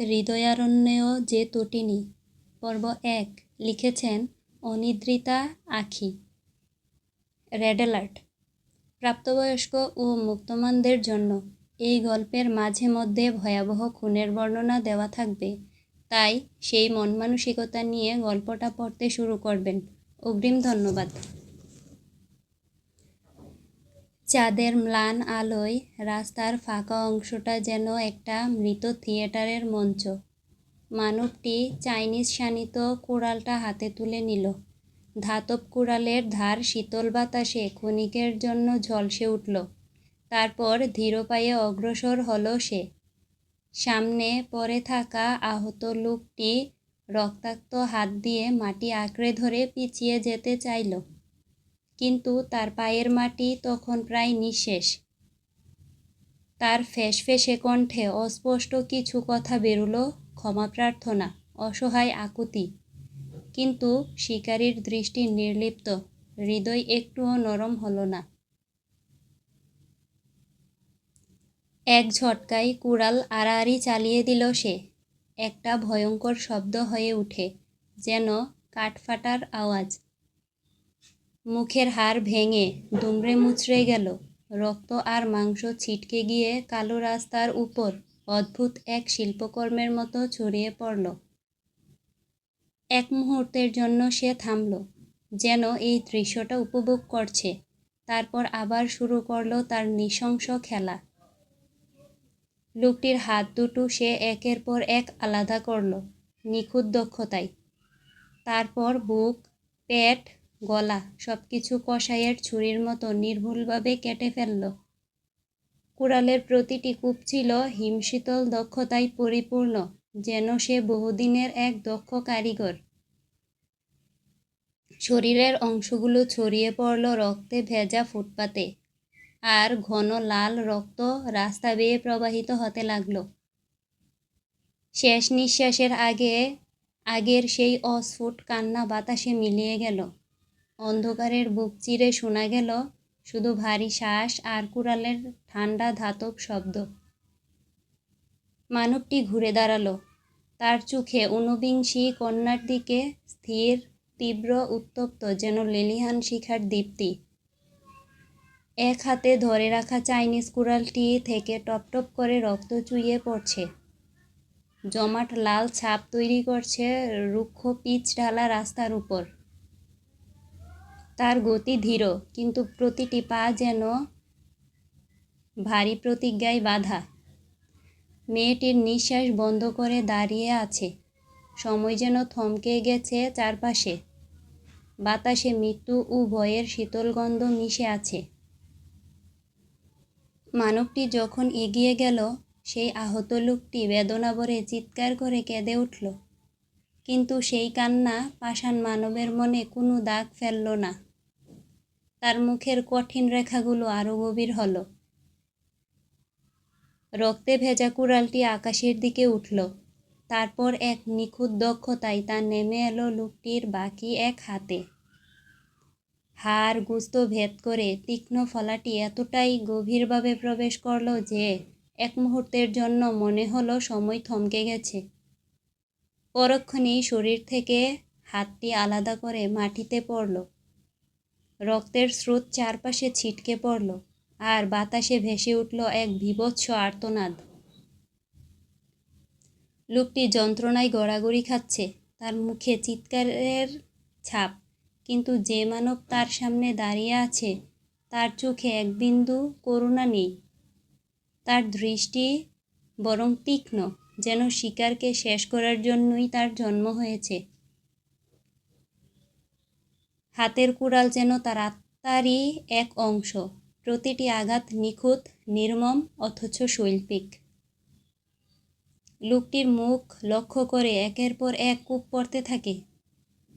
হৃদয়ারণ্যেও যে তটিনী পর্ব এক, লিখেছেন অনিদ্রিতা আখি। রেড অ্যালার্ট প্রাপ্তবয়স্ক ও মুক্তমানদের জন্য এই গল্পের মাঝে মধ্যে ভয়াবহ খুনের বর্ণনা দেওয়া থাকবে। তাই সেই মন মানসিকতা নিয়ে গল্পটা পড়তে শুরু করবেন। অগ্রিম ধন্যবাদ। চাঁদের ম্লান আলোয় রাস্তার ফাঁকা অংশটা যেন একটা মৃত থিয়েটারের মঞ্চ। মানবটি চাইনিজ শানিত কুড়ালটা হাতে তুলে নিল। ধাতব কুড়ালের ধার শীতল বাতাসে ক্ষণিকের জন্য ঝলসে উঠল। তারপর ধীর পায়ে অগ্রসর হলো সে। সামনে পড়ে থাকা আহত লোকটি রক্তাক্ত হাত দিয়ে মাটি আঁকড়ে ধরে পিছিয়ে যেতে চাইল। কিন্তু তার পায়ের মাটি তখন প্রায় নিঃশেষ। তার ফেসে কণ্ঠে অস্পষ্ট কিছু কথা বেরুল, ক্ষমা প্রার্থনা, অসহায় আকুতি। কিন্তু শিকারীর দৃষ্টি নির্লিপ্ত, হৃদয় একটুও নরম হলো না। এক ঝটকায় কুড়াল আড়াআড়ি চালিয়ে দিল সে। একটা ভয়ঙ্কর শব্দ হয়ে উঠে, যেন কাঠফাটার আওয়াজ। মুখের হাড় ভেঙে দুমড়ে মুচড়ে গেল। রক্ত আর মাংস ছিটকে গিয়ে কালো রাস্তার উপর অদ্ভুত এক শিল্পকর্মের মতো ছড়িয়ে পড়ল। এক মুহূর্তের জন্য সে থামল, যেন এই দৃশ্যটা উপভোগ করছে। তারপর আবার শুরু করল তার নৃশংস খেলা। লোকটির হাত দুটো সে একের পর এক আলাদা করল, নিখুঁত দক্ষতায়। তারপর বুক, পেট গলা সব কিছু কষাইয়ের ছুরির মতো নির্ভুলভাবে কেটে ফেলল। কুড়ালের প্রতিটি কূপ ছিল হিমশীতল, দক্ষতায় পরিপূর্ণ, যেন সে বহুদিনের এক দক্ষ কারিগর। শরীরের অংশগুলো ছড়িয়ে পড়ল রক্তে ভেজা ফুটপাতে, আর ঘন লাল রক্ত রাস্তা বেয়ে প্রবাহিত হতে লাগল। শেষ নিঃশ্বাসের আগে, আগের সেই অস্ফুট কান্না বাতাসে মিলিয়ে গেল। অন্ধকারের বুক চিরে শোনা গেল শুধু ভারী শ্বাস আর কুড়ালের ঠান্ডা ধাতব শব্দ। মানবটি ঘুরে দাঁড়াল। তার চোখে ঊনবিংশী কন্যার দিকে স্থির, তীব্র উত্তপ্ত যেন লেলিহান শিখার দীপ্তি। এক হাতে ধরে রাখা চাইনিজ কুড়ালটি থেকে টপটপ করে রক্ত চুইয়ে পড়ছে। জমাট লাল ছাপ তৈরি করছে রুক্ষ পিচ ঢালা রাস্তার উপর। তার গতি ধীর, কিন্তু প্রতিটি পা যেন ভারী প্রতিজ্ঞায় বাধা। মেয়েটির নিঃশ্বাস বন্ধ করে দাঁড়িয়ে আছে। সময় যেন থমকে গেছে চারপাশে। বাতাসে মৃত্যু ও ভয়ের শীতল গন্ধ মিশে আছে। মানবটি যখন এগিয়ে গেল, সেই আহত লোকটি বেদনা ভরে চিৎকার করে কেঁদে উঠল। কিন্তু সেই কান্না পাষাণ মানবের মনে কোনো দাগ ফেলল না। তার মুখের কঠিন রেখাগুলো আরও গভীর হল। রক্তে ভেজা কুড়ালটি আকাশের দিকে উঠল। তারপর এক নিখুঁত দক্ষতায় তা নেমে এলো লোকটির বাকি এক হাতে। হাড় গুস্ত ভেদ করে তীক্ষ্ণ ফলাটি এতটাই গভীরভাবে প্রবেশ করল যে এক মুহূর্তের জন্য মনে হলো সময় থমকে গেছে। পরক্ষণেই শরীর থেকে হাতটি আলাদা করে মাটিতে পড়ল। রক্তের স্রোত চারপাশে ছিটকে পড়ল, আর বাতাসে ভেসে উঠল এক বিভৎস আর্তনাদ। লোকটি যন্ত্রণায় গড়াগড়ি খাচ্ছে, তার মুখে চিৎকারের ছাপ, কিন্তু যে মানব তার সামনে দাঁড়িয়ে আছে, তার চোখে এক বিন্দু করুণা নেই। তার দৃষ্টি বরং তীক্ষ্ণ, যেন শিকারকে শেষ করার জন্যই তার জন্ম হয়েছে। হাতের কুড়াল যেন তার আত্মারই এক অংশ। প্রতিটি আঘাত নিখুঁত, নির্মম, অথচ শৈল্পিক। লোকটির মুখ লক্ষ্য করে একের পর এক কূপ পড়তে থাকে।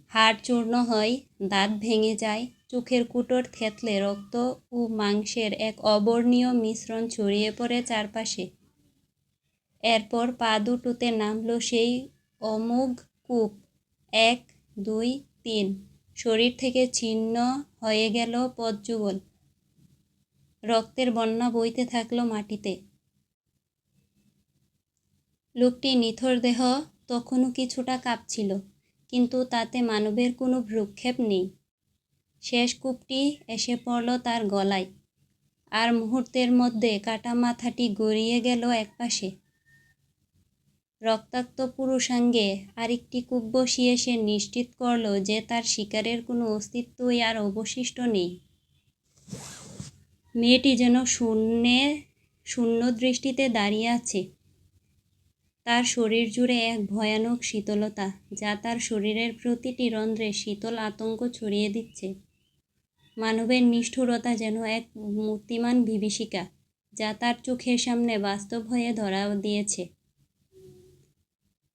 হাড় চূর্ণ হয়, দাঁত ভেঙে যায়, চোখের কুটোর থেতলে রক্ত ও মাংসের এক অবর্ণীয় মিশ্রণ ছড়িয়ে পড়ে চারপাশে। এরপর পা দুটোতে নামল সেই অমোঘ কূপ। এক, দুই, তিন। শরীর থেকে ছিন্ন হয়ে গেল পদযুগল। রক্তের বন্যা বইতে থাকল মাটিতে। লোকটি নিথর দেহ তখনও কিছুটা কাঁপছিল, কিন্তু তাতে মানবের কোনো ভ্রুক্ষেপ নেই। শেষ কূপটি এসে পড়ল তার গলায়। আর মুহূর্তের মধ্যে কাটা মাথাটি গড়িয়ে গেল একপাশে। রক্তাক্ত পুরুষাঙ্গে আরেকটি কূপ বসিয়ে সে নিশ্চিত করল যে তার শিকারের কোনো অস্তিত্বই আর অবশিষ্ট নেই। মেয়েটি যেন শূন্যে, শূন্য দৃষ্টিতে দাঁড়িয়ে আছে। তার শরীর জুড়ে এক ভয়ানক শীতলতা, যা তার শরীরের প্রতিটি রন্ধ্রে শীতল আতঙ্ক ছড়িয়ে দিচ্ছে। মানবের নিষ্ঠুরতা যেন এক মূর্তিমান বিভীষিকা, যা তার চোখের সামনে বাস্তব হয়ে ধরা দিয়েছে।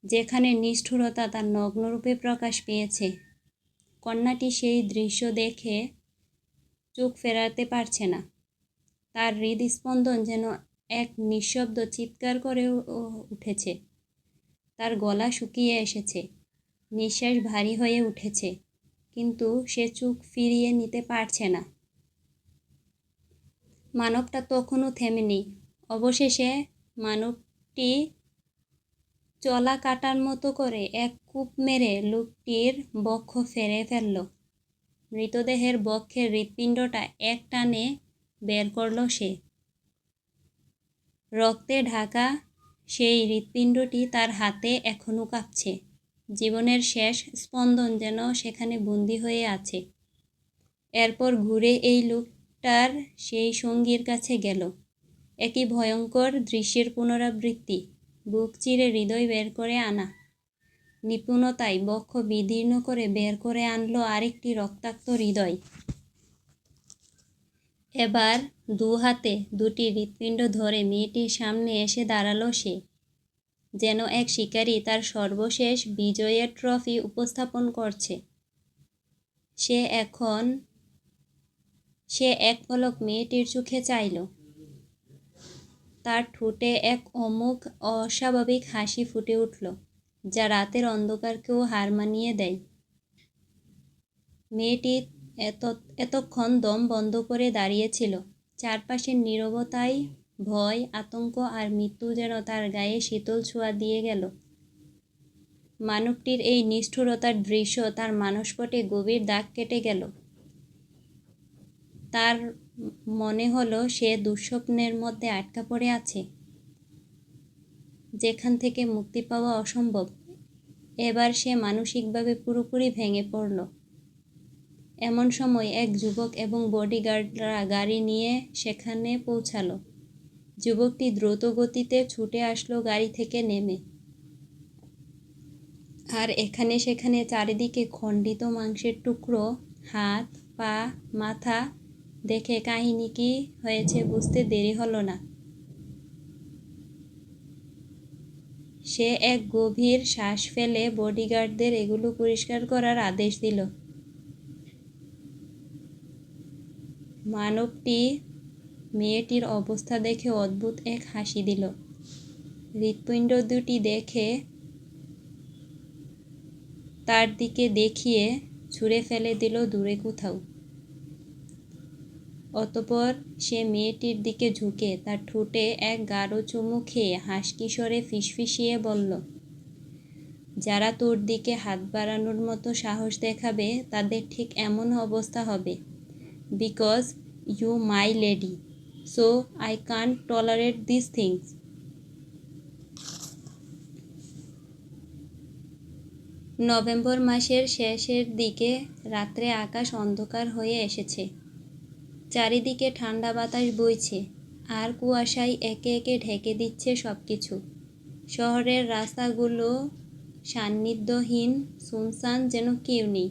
যেখানে নিষ্ঠুরতা তার নগ্নরূপে প্রকাশ পেয়েছে। কন্যাটি সেই দৃশ্য দেখে চোখ ফেরাতে পারছে না। তার হৃদস্পন্দন যেন এক নিঃশব্দ চিৎকার করে উঠেছে। তার গলা শুকিয়ে এসেছে। নিঃশ্বাস ভারী হয়ে উঠেছে, কিন্তু সে চোখ ফিরিয়ে নিতে পারছে না। মানবটা তখনও থেমেনি। অবশেষে মানবটি চলা কাটার মতো করে এক কূপ মেরে লোকটির বক্ষ ফেরে ফেলল। মৃতদেহের বক্ষের হৃৎপিণ্ডটা এক টানে বের করল সে। রক্তে ঢাকা সেই হৃৎপিণ্ডটি তার হাতে এখনও কাঁপছে। জীবনের শেষ স্পন্দন যেন সেখানে বন্দি হয়ে আছে। এরপর ঘুরে এই লোকটার সেই সঙ্গীর কাছে গেল। একই ভয়ঙ্কর দৃশ্যের পুনরাবৃত্তি। বুক চিরে হৃদয় বের করে আনা। নিপুণতায় বক্ষ বিদীর্ণ করে বের করে আনলো আরেকটি রক্তাক্ত হৃদয়। এবার দু হাতে দুটি হৃৎপিণ্ড ধরে মেয়েটির সামনে এসে দাঁড়াল সে, যেন এক শিকারী তার সর্বশেষ বিজয়ের ট্রফি উপস্থাপন করছে। সে এখন, সে এক পলক মেয়েটির চোখে চাইল। তার ঠোঁটে এক অমুক অস্বাভাবিক হাসি ফুটে উঠল, যা রাতের অন্ধকারকেও হার মানিয়ে দেয়। মেয়েটি এত, এতক্ষণ দম বন্ধ করে দাঁড়িয়েছিল। চারপাশের নীরবতায় ভয়, আতঙ্ক আর মৃত্যু যেন তার গায়ে শীতল ছোঁয়া দিয়ে গেল। মানবটির এই নিষ্ঠুরতার দৃশ্য তার মানসপটে গভীর দাগ কেটে গেল। তার মনে হলো সে দুঃস্বপ্নের মধ্যে আটকা পড়ে আছে। যেখান থেকে মুক্তি পাওয়া অসম্ভব। এবার সে মানসিকভাবে পুরোপুরি ভেঙে পড়ল। এমন সময় এক যুবক এবং বডিগার্ডরা গাড়ি নিয়ে সেখানে পৌঁছালো। যুবকটি দ্রুত গতিতে ছুটে আসলো গাড়ি থেকে নেমে। আর এখানে সেখানে চারিদিকে খণ্ডিত মাংসের টুকরো, হাত, পা, মাথা দেখে কাহিনী কি হয়েছে বুঝতে দেরি হলো না। সে এক গভীর শ্বাস ফেলে বডিগার্ডদের এগুলো পরিষ্কার করার আদেশ দিল। মানবটি মেয়েটির অবস্থা দেখে অদ্ভুত এক হাসি দিল। হৃৎপিণ্ড দুটি দেখে তার দিকে দেখিয়ে ছুঁড়ে ফেলে দিল দূরে কোথাও। অতপর সে মেয়েটির দিকে ঝুঁকে, তার ঠোঁটে এক গাঢ় চুমু খেয়ে হাসকিশোরে ফিসফিসিয়ে বলল, যারা তোর দিকে হাত বাড়ানোর মতো সাহস দেখাবে, তাদের ঠিক এমন অবস্থা হবে। Because you my lady, so I can't tolerate this things. November মাসের শেষের দিকে রাত্রে আকাশ অন্ধকার হয়ে এসেছে। চারিদিকে ঠান্ডা বাতাস বইছে, আর কুয়াশায় একে একে ঢেকে দিচ্ছে সব কিছু শহরের রাস্তাগুলো সান্নিধ্যহীন শুনশান যেন কেউ নেই।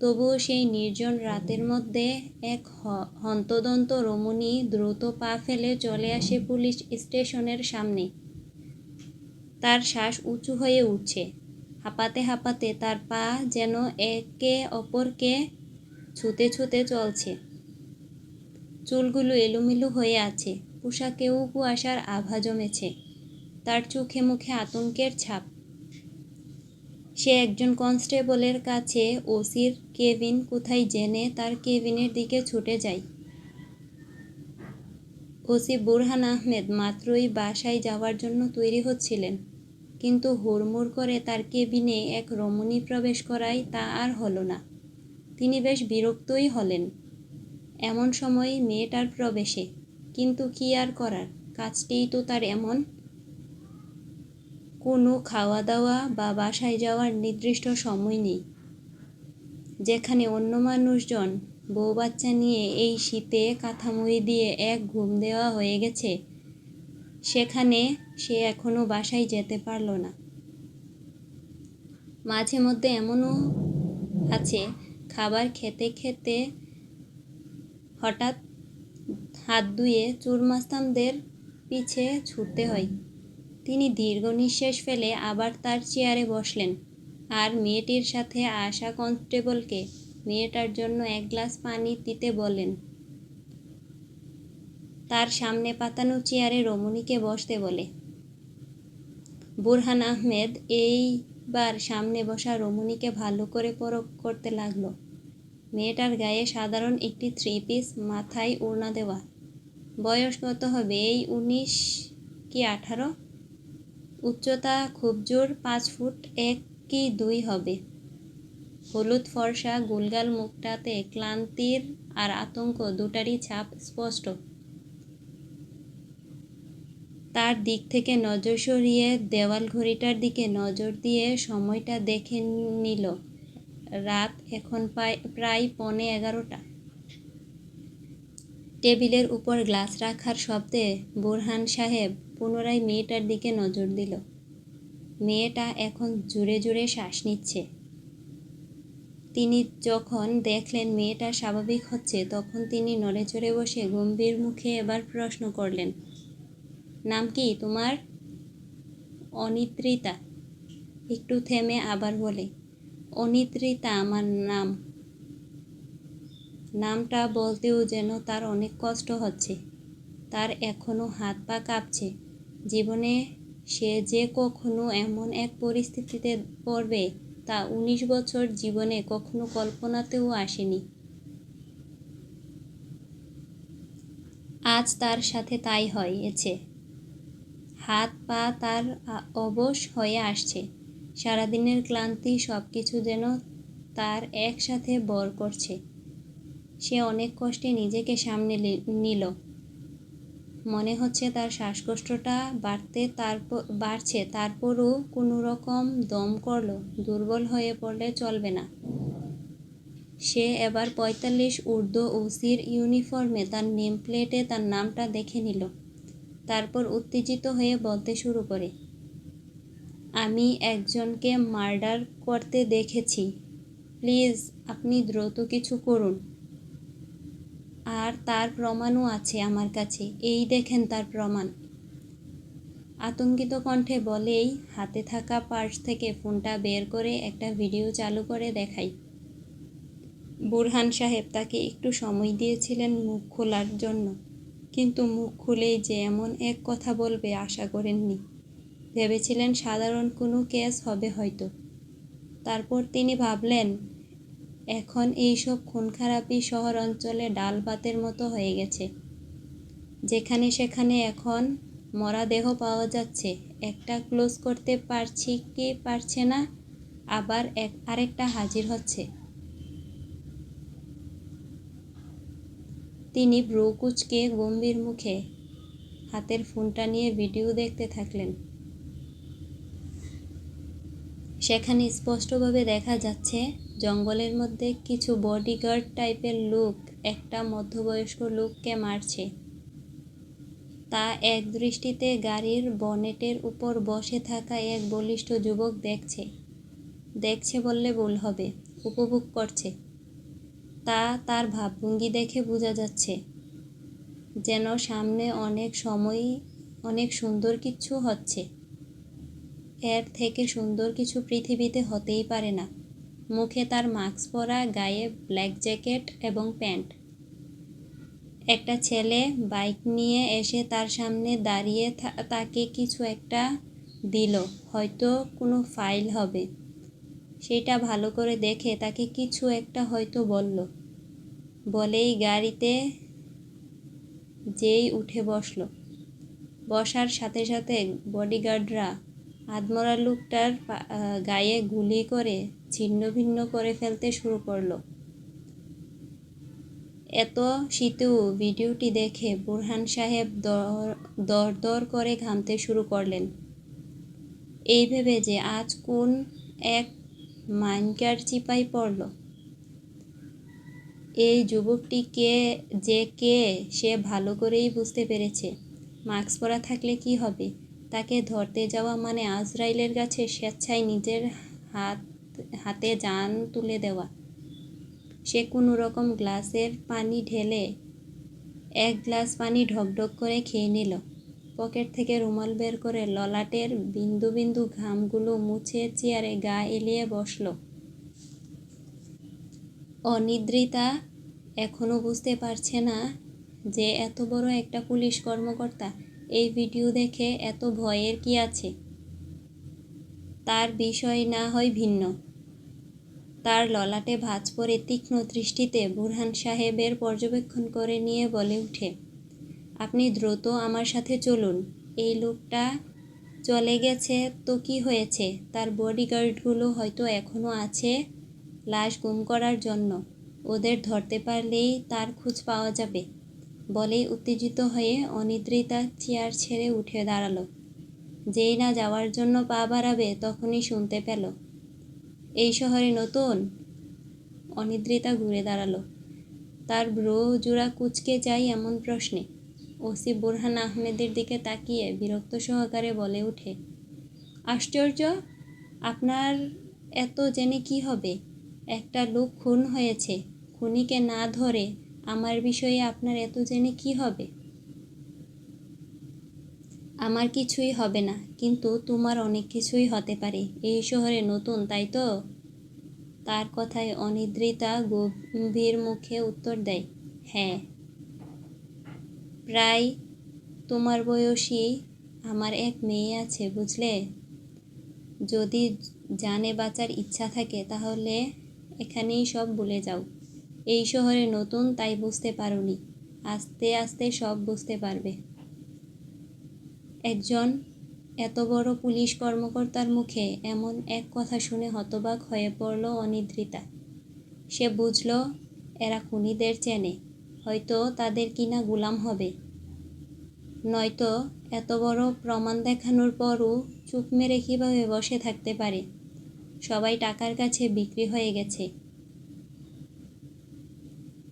তবুও সেই নির্জন রাতের মধ্যে এক হন্তদন্ত রমণী দ্রুত পা ফেলে চলে আসে পুলিশ স্টেশনের সামনে। তার শ্বাস উঁচু হয়ে উঠছে। হাঁপাতে হাঁপাতে তার পা যেন একে অপরকে ছুতে ছুতে চলছে। চুলগুলো এলোমেলো হয়ে আছে। পোশাকেও কুয়াশার আভা জমেছে। তার চোখে মুখে আতঙ্কের ছাপ। সে একজন কনস্টেবলের কাছে, ওসির কেবিন কোথায় জেনে তার কেবিনের দিকে ছুটে যায় ওসি বুরহান আহমেদ মাত্রই বাসায় যাওয়ার জন্য তৈরি হচ্ছিলেন। কিন্তু হুড়মুড় করে তার কেবিনে এক রমণী প্রবেশ করায় তা আর হলো না। তিনি বেশ বিরক্তই হলেন। এমন সময় মেয়েটার প্রবেশে। কিন্তু কি আর করার? কাজটিই তো তার এমন। কোনো খাওয়া দাওয়া বা বাসায় যাওয়ার নির্দিষ্ট সময় নেই। যেখানে অন্য মানুষজন বউ বাচ্চা নিয়ে এই শীতে কাঁথামুড়ি দিয়ে এক ঘুম দেওয়া হয়ে গেছে, সেখানে সে এখনও বাসায় যেতে পারল না। মাঝে মধ্যে এমনও আছে, খাবার খেতে খেতে হঠাৎ হাত ধুয়ে চুরমাস্তামদের পিছে ছুটতে হয়। তিনি দীর্ঘ নিঃশ্বাস ফেলে আবার তার চেয়ারে বসলেন আর মেয়েটির সাথে আশা কনস্টেবলকে মেয়েটার জন্য এক গ্লাস পানি দিতে বলেন তার সামনে পাতানো চেয়ারে রমণীকে বসতে বলে। বুরহান আহমেদ এইবার সামনে বসা রমণীকে ভালো করে পরখ করতে লাগল। মেয়েটার গায়ে সাধারণ একটি থ্রি পিস মাথায় ওড়না দেওয়া। বয়স কত হবে? এই উনিশ কি আঠারো? উচ্চতা খুব জোর, পাঁচ ফুট এক কি দুই হবে? হলুদ ফর্সা গুলগাল মুখটাতে ক্লান্তির আর আতঙ্ক দুটারই ছাপ স্পষ্ট। তার দিক থেকে নজর সরিয়ে দেওয়াল ঘড়িটার দিকে নজর দিয়ে সময়টা দেখে নিল। রাত এখন প্রায় পৌনে এগারোটা। টেবিলের উপর গ্লাস রাখার শব্দে বুরহান সাহেব পুনরায় মেয়েটার দিকে নজর দিল। মেয়েটা এখন জুড়ে জুড়ে শ্বাস নিচ্ছে। তিনি যখন দেখলেন মেয়েটা স্বাভাবিক হচ্ছে, তখন তিনি নড়ে চড়ে বসে গম্ভীর মুখে এবার প্রশ্ন করলেন, নাম কি তোমার? অনিদ্রিতা একটু থেমে আবার বলে অনিদ্রিতা আমার নাম। নামটা বলতেও যেন তার অনেক কষ্ট হচ্ছে। তার এখনও হাত পা কাঁপছে। জীবনে সে যে কখনো এমন এক পরিস্থিতিতে পড়বে তা উনিশ বছর জীবনে কখনো কল্পনাতেও আসেনি। আজ তার সাথে তাই হয়েছে। হাত পা তার অবশ হয়ে আসছে। সারাদিনের ক্লান্তি সব কিছু যেন তার একসাথে বর করছে। সে অনেক কষ্টে নিজেকে সামনে নিল। মনে হচ্ছে তার শ্বাসকষ্টটা বাড়তে তারপর বাড়ছে, তারপরও কোনো রকম দম করল, দুর্বল হয়ে পড়লে চলবে না। সে এবার পঁয়তাল্লিশ ঊর্ধ্ব ওসির ইউনিফর্মে তার নেম প্লেটে তার নামটা দেখে নিল। তারপর উত্তেজিত হয়ে বলতে শুরু করে আমি একজনকে মার্ডার করতে দেখেছি। প্লিজ, আপনি দ্রুত কিছু করুন। আর তার প্রমাণও আছে আমার কাছে। এই দেখেন তার প্রমাণ। আতঙ্কিত কণ্ঠে বলেই হাতে থাকা পার্স থেকে ফোনটা বের করে একটা ভিডিও চালু করে দেখাই। বুরহান সাহেব তাকে একটু সময় দিয়েছিলেন মুখ খোলার জন্য। কিন্তু মুখ খুলেই যে এমন এক কথা বলবে আশা করেননি। ভেবেছিলেন সাধারণ কোনো কেস হবে হয়তো। তারপর তিনি ভাবলেন, এখন এইসব খুন খারাপি শহর অঞ্চলে ডাল ভাতের মতো হয়ে গেছে। যেখানে সেখানে এখন মরা দেহ পাওয়া যাচ্ছে। একটা ক্লোজ করতে পারছি কি পারছে না, আবার এক, আরেকটা হাজির হচ্ছে। তিনি ব্রুকুচকে গম্ভীর মুখে হাতের ফোনটা নিয়ে ভিডিও দেখতে থাকলেন। সেখানে স্পষ্টভাবে দেখা যাচ্ছে, জঙ্গলের মধ্যে কিছু বডিগার্ড টাইপের লোক, একটা মধ্যবয়স্ক লোককে মারছে। তা এক দৃষ্টিতে গাড়ির বনেটের উপর বসে থাকা এক বলিষ্ঠ যুবক দেখছে। দেখছে বললে ভুল হবে, উপভোগ করছে। তা তার ভাবভঙ্গি দেখে বোঝা যাচ্ছে, যেন সামনে অনেক সময় অনেক সুন্দর কিছু হচ্ছে। এর থেকে সুন্দর কিছু পৃথিবীতে হতেই পারে না। মুখে তার মাস্ক পরা, গায়ে ব্ল্যাক জ্যাকেট এবং প্যান্ট। একটা ছেলে বাইক নিয়ে এসে তার সামনে দাঁড়িয়ে তাকে কিছু একটা দিল। হয়তো কোনো ফাইল হবে। সেটা ভালো করে দেখে তাকে কিছু একটা হয়তো বলল। বলেই গাড়িতে যেই উঠে বসল। বসার সাথে সাথে বডিগার্ডরা আদমরা লোকটার গায়ে গুলি করে ছিন্ন ভিন্ন করে ফেলতে শুরু করল। এত শীতেও ভিডিওটি দেখে বুরহান সাহেব দর দর দর করে ঘামতে শুরু করলেন। এই ভেবে যে আজ কোন এক মাইনকার চিপাই পড়ল। এই যুবকটি কে, যে কে সে ভালো করেই বুঝতে পেরেছে। মাস্ক পরা থাকলে কি হবে? তাকে ধরতে যাওয়া মানে আজরাইলের কাছে স্বেচ্ছায় নিজের হাত, হাতে যান তুলে দেওয়া। সে কোনো রকম গ্লাসের পানি ঢেলে এক গ্লাস পানি ঢকঢক করে খেয়ে নিল। পকেট থেকে রুমাল বের করে ললাটের বিন্দু বিন্দু ঘামগুলো মুছে চেয়ারে গা এলিয়ে বসল। অনিদ্রিতা এখনও বুঝতে পারছে না যে এত বড় একটা পুলিশ কর্মকর্তা এই ভিডিও দেখে এত ভয়ের কি আছে? তার বিষয় না হয় ভিন্ন। তার ললাটে ভাঁজ পরে তীক্ষ্ণ দৃষ্টিতে বুরহান সাহেবের পর্যবেক্ষণ করে নিয়ে বলে উঠে, আপনি দ্রুত আমার সাথে চলুন। এই লোকটা চলে গেছে তো কি হয়েছে? তার বডিগার্ডগুলো হয়তো এখনও আছে লাশ গুম করার জন্য। ওদের ধরতে পারলেই তার খোঁজ পাওয়া যাবে। বলেই উত্তেজিত হয়ে অনিদ্রিতা চেয়ার ছেড়ে উঠে দাঁড়াল। যেই না যাওয়ার জন্য পা বাড়াবে তখনই শুনতে পেল, এই শহরে নতুন? অনিদ্রিতা ঘুরে দাঁড়াল। তার ব্রো জোড়া কুচকে যায় এমন প্রশ্নে। ওসি বুরহান আহমেদের দিকে তাকিয়ে বিরক্ত সহকারে বলে উঠে আশ্চর্য, আপনার এত জেনে কি হবে? একটা লোক খুন হয়েছে, খুনিকে না ধরে আমার বিষয়ে আপনার এত জেনে কি হবে? আমার কিছুই হবে না, কিন্তু তোমার অনেক কিছুই হতে পারে। এই শহরে নতুন, তাই তো? তার কথায় অনিদ্রিতা গম্ভীর মুখে উত্তর দেয় হ্যাঁ। প্রায় তোমার বয়সী আমার এক মেয়ে আছে, বুঝলে? যদি জানে বাঁচার ইচ্ছা থাকে, তাহলে এখানেই সব ভুলে যাও। এই শহরে নতুন, তাই বুঝতে পারোনি। আস্তে আস্তে সব বুঝতে পারবে। একজন এত বড় পুলিশ কর্মকর্তার মুখে এমন এক কথা শুনে হতবাক হয়ে পড়ল অনিদ্রিতা। সে বুঝল, এরা খুনিদের চেনে। হয়তো তাদের কিনা গোলাম হবে। নয়তো এত বড় প্রমাণ দেখানোর পরও চুপ মেরে কীভাবে বসে থাকতে পারে? সবাই টাকার কাছে বিক্রি হয়ে গেছে।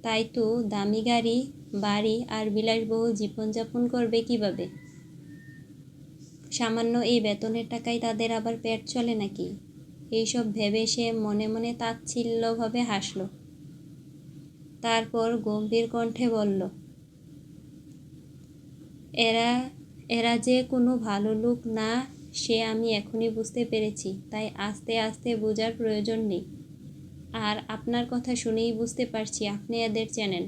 তাই তো দামি গাড়ি, বাড়ি আর বিলাসবহুল জীবনযাপন করবে কীভাবে? সামান্য এই বেতনের টাকায় তাদের আবার পেট চলে নাকি? এইসব ভেবে সে মনে মনে তাচ্ছিল্যভাবে হাসল। তারপর গম্ভীর কণ্ঠে বলল, এরা এরা যে কোনো ভালো লোক না, সে আমি এখনই বুঝতে পেরেছি। তাই আস্তে আস্তে বোঝার প্রয়োজন নেই। আর আপনার কথা শুনেই বুঝতে পারছি আপনি এদের চেনেন।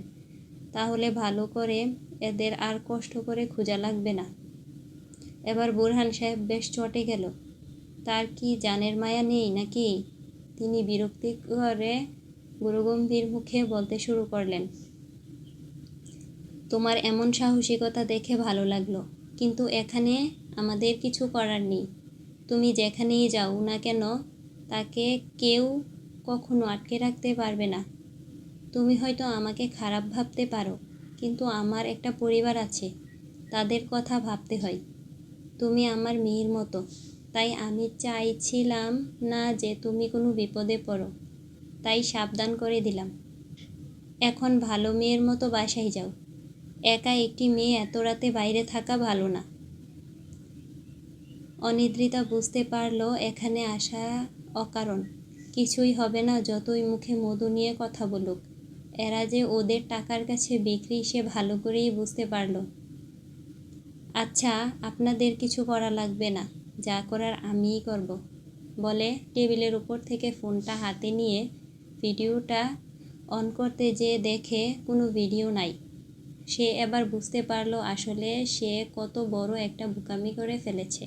তাহলে ভালো করে এদের আর কষ্ট করে খোঁজা লাগবে না। এবার বুরহান সাহেব বেশ চটে গেল। তার কি জানের মায়া নেই নাকি? তিনি বিরক্তি করে গুরুগম্ভীর মুখে বলতে শুরু করলেন, তোমার এমন সাহসিকতা দেখে ভালো লাগল, কিন্তু এখানে আমাদের কিছু করার নেই। তুমি যেখানেই যাও না কেন, তাকে কেউ কখনো আটকে রাখতে পারবে না। তুমি হয়তো আমাকে খারাপ ভাবতে পারো, কিন্তু আমার একটা পরিবার আছে, তাদের কথা ভাবতে হয়। তুমি আমার মেয়ের মতো, তাই আমি চাইছিলাম না যে তুমি কোনো বিপদে পড়ো, তাই সাবধান করে দিলাম। এখন ভালো মেয়ের মতো বাসায় যাও। একা একটি মেয়ে এত রাতে বাইরে থাকা ভালো না। অনিদ্রিতা বুঝতে পারল এখানে আসা অকারণ। কিছুই হবে না, যতই মুখে মধু নিয়ে কথা বলুক। এরা যে ওদের টাকার কাছে বিক্রি সে ভালো করেই বুঝতে পারল। আচ্ছা আপনাদের কিছু করা লাগবে না, যা করার আমিই করব, বলে টেবিলের উপর থেকে ফোনটা হাতে নিয়ে ভিডিওটা অন করতে যেয়ে দেখে কোনো ভিডিও নাই। সে এবার বুঝতে পারল আসলে সে কত বড় একটা বোকামি করে ফেলেছে।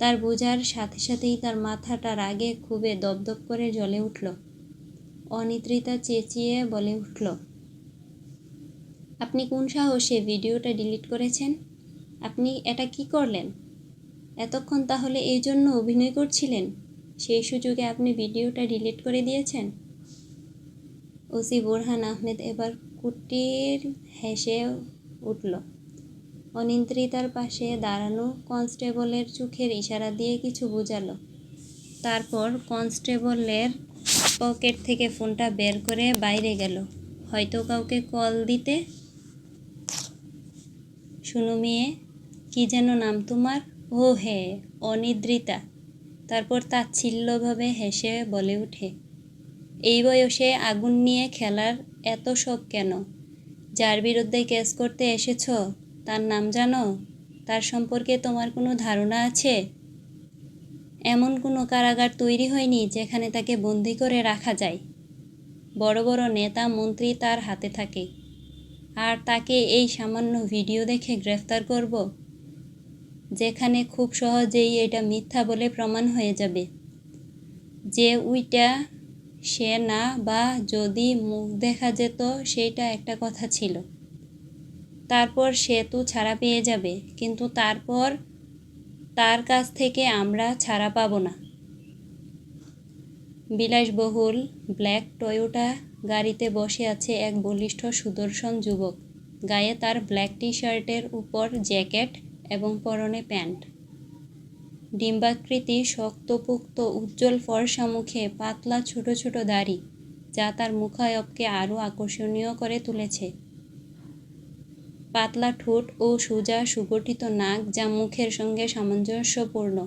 তার বোঝার সাথে সাথেই তার মাথাটা রাগে খুবে দপদপ করে জ্বলে উঠল। অনিদ্রিতা চেঁচিয়ে বলে উঠল, আপনি কোন সাহসে ভিডিওটা ডিলিট করেছেন? আপনি এটা কি করলেন? এতক্ষণ তাহলে এই জন্য অভিনয় করছিলেন? সেই সুযোগে আপনি ভিডিওটা ডিলিট করে দিয়েছেন? ওসি বোরহান আহমেদ এবার কুটির হেসে উঠল অনিন্দ্রিতার পাশে দাঁড়ানো কনস্টেবলের চোখের ইশারা দিয়ে কিছু বোঝালো। তারপর কনস্টেবলের পকেট থেকে ফোনটা বের করে বাইরে গেল। হয়তো কাউকে কল দিতে? শুনো মেয়ে, কি যেন নাম তোমার? ও হে অনিদ্রিতা। তারপর তাচ্ছিল্যভাবে হেসে বলে ওঠে, এই বয়সে আগুন নিয়ে খেলার এত শখ কেন? যার বিরুদ্ধে কেস করতে এসেছ? তার নাম জানো? তার সম্পর্কে তোমার কোনো ধারণা আছে? এমন কোনো কারাগার তৈরি হয়নি যেখানে তাকে বন্দি করে রাখা যায়। বড় বড় নেতা, মন্ত্রী তার হাতে থাকে। আর তাকে এই সামান্য ভিডিও দেখে গ্রেফতার করব, যেখানে খুব সহজেই এটা মিথ্যা বলে প্রমাণ হয়ে যাবে। যে উইটা সে না, বা যদি মুখ দেখা যেত সেইটা একটা কথা ছিল। তারপর সে তো ছাড়া পেয়ে যাবে, কিন্তু তারপর তার কাছ থেকে আমরা ছাড়া পাব না। বিলাসবহুল ব্ল্যাক টয়োটা গাড়িতে বসে আছে এক বলিষ্ঠ সুদর্শন যুবক। গায়ে তার ব্ল্যাক টি শার্টের উপর জ্যাকেট এবং পরনে প্যান্ট। ডিম্বাকৃতি শক্তপোক্ত উজ্জ্বল ফর্সা মুখে পাতলা ছোট ছোট দাড়ি, যা তার মুখায়বকে আরও আকর্ষণীয় করে তুলেছে। পাতলা ঠোঁট ও সোজা সুগঠিত নাক যা মুখের সঙ্গে সামঞ্জস্যপূর্ণ।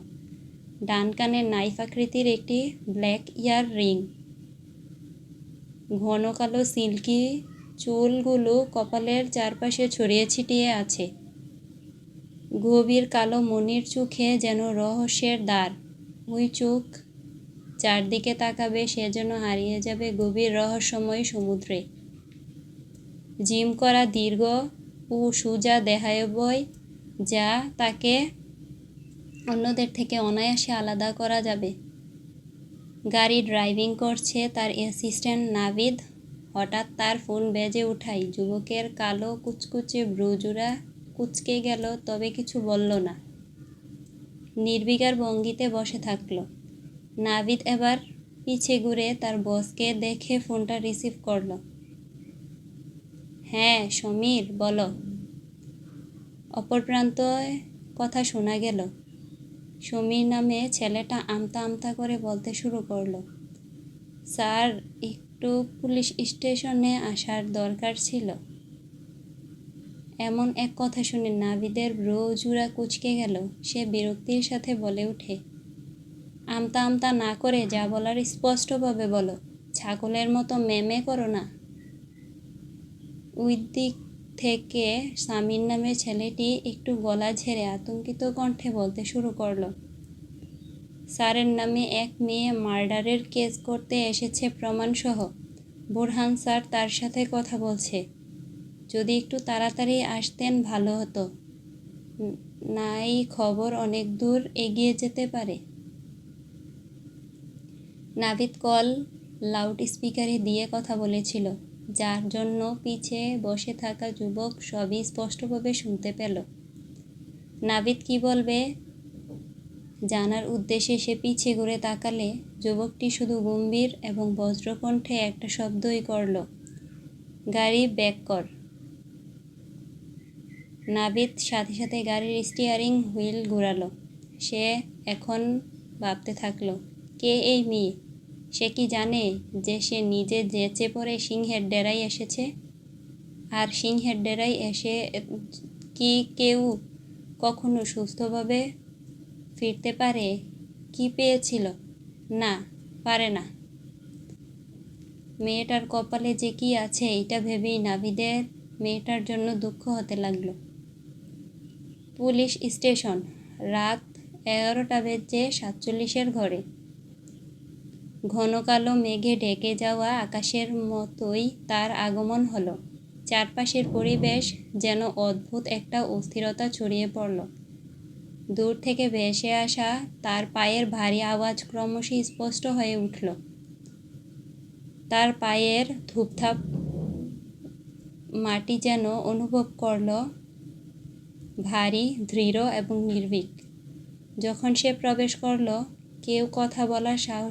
ডান কানে নাইফ আকৃতির একটি ব্ল্যাক ইয়ার রিং। ঘন কালো সিল্কি চুলগুলো কপালের চারপাশে ছড়িয়ে ছিটিয়ে আছে। গভীর কালো মনির চোখে যেন রহস্যের দ্বার। ওই চোখ চারদিকে তাকাবে, সে যেন হারিয়ে যাবে গভীর রহস্যময় সমুদ্রে। জিম করা দীর্ঘ ও সুজা দেহায়বয় যা তাকে অন্যদের থেকে অনায়াসে আলাদা করা যাবে। গাড়ি ড্রাইভিং করছে তার অ্যাসিস্ট্যান্ট নাবিদ। হঠাৎ তার ফোন বেজে উঠাই যুবকের কালো কুচকুচে ব্রুজুরা কুচকে গেল, তবে কিছু বলল না। নির্বিকার ভঙ্গিতে বসে থাকল। নাবিদ এবার পিছে ঘুরে তার বসকে দেখে ফোনটা রিসিভ করল। হ্যাঁ সমীর, বলো। অপর প্রান্তয় কথা শোনা গেল। সমীর নামে ছেলেটা আমতা আমতা করে বলতে শুরু করল, স্যার, একটু পুলিশ স্টেশনে আসার দরকার ছিল। এমন এক কথা শুনে নাবিদের ব্রো জুড়া কুচকে গেল। সে বিরক্তির সাথে বলে ওঠে, আমতা আমতা না করে যা বলার স্পষ্টভাবে বলো। ছাগলের মতো মেমে করো না। ওই দিক থেকে সামির নামের ছেলেটি একটু গলা ঝেড়ে আতঙ্কিত কণ্ঠে বলতে শুরু করল, স্যারের নামে এক মেয়ে মার্ডারের কেস করতে এসেছে প্রমাণসহ। বোরহান স্যার তার সাথে কথা বলছে। যদি একটু তাড়াতাড়ি আসতেন ভালো হতো। নাই খবর অনেক দূর এগিয়ে যেতে পারে। নাভিদ কল লাউড স্পিকারে দিয়ে কথা বলেছিল। যার জন্য পিছে বসে থাকা যুবক সবই স্পষ্টভাবে শুনতে পেল। নাবিদ কি বলবে? জানার উদ্দেশ্যে সে পিছে ঘুরে তাকালে যুবকটি শুধু গম্ভীর এবং বজ্রকণ্ঠে একটা শব্দই করল, গাড়ি ব্যাক কর। নাবিদ সাথে সাথে গাড়ির স্টিয়ারিং হুইল ঘোরালো। সে এখন ভাবতে থাকল, কে এই মেয়ে? সে কি জানে যে সে নিজে যেচে পড়ে সিংহের ডেরাই এসেছে? আর সিংহের ডেরাই এসে কি কেউ কখনো সুস্থভাবে ফিরতে পারে? কি পেয়েছিল? না, পারে না। মেয়েটার কপালে যে কি আছে, এটা ভেবেই নাভিদের মেয়েটার জন্য দুঃখ হতে লাগল। পুলিশ স্টেশন, রাত এগারোটা বেজে সাতচল্লিশের ঘরে। ঘন কালো মেঘে ঢেকে যাওয়া আকাশের মতোই তার আগমন হলো। চারপাশের পরিবেশ যেন অদ্ভুত একটা অস্থিরতা ছড়িয়ে পড়ল। দূর থেকে ভেসে আসা তার পায়ের ভারী আওয়াজ ক্রমশই স্পষ্ট হয়ে উঠল। তার পায়ের ধূপধাপ মাটি যেন অনুভব করল ভারী, দৃঢ় এবং নির্ভীক। যখন সে প্রবেশ করল, কেউ কথা বলার সাহস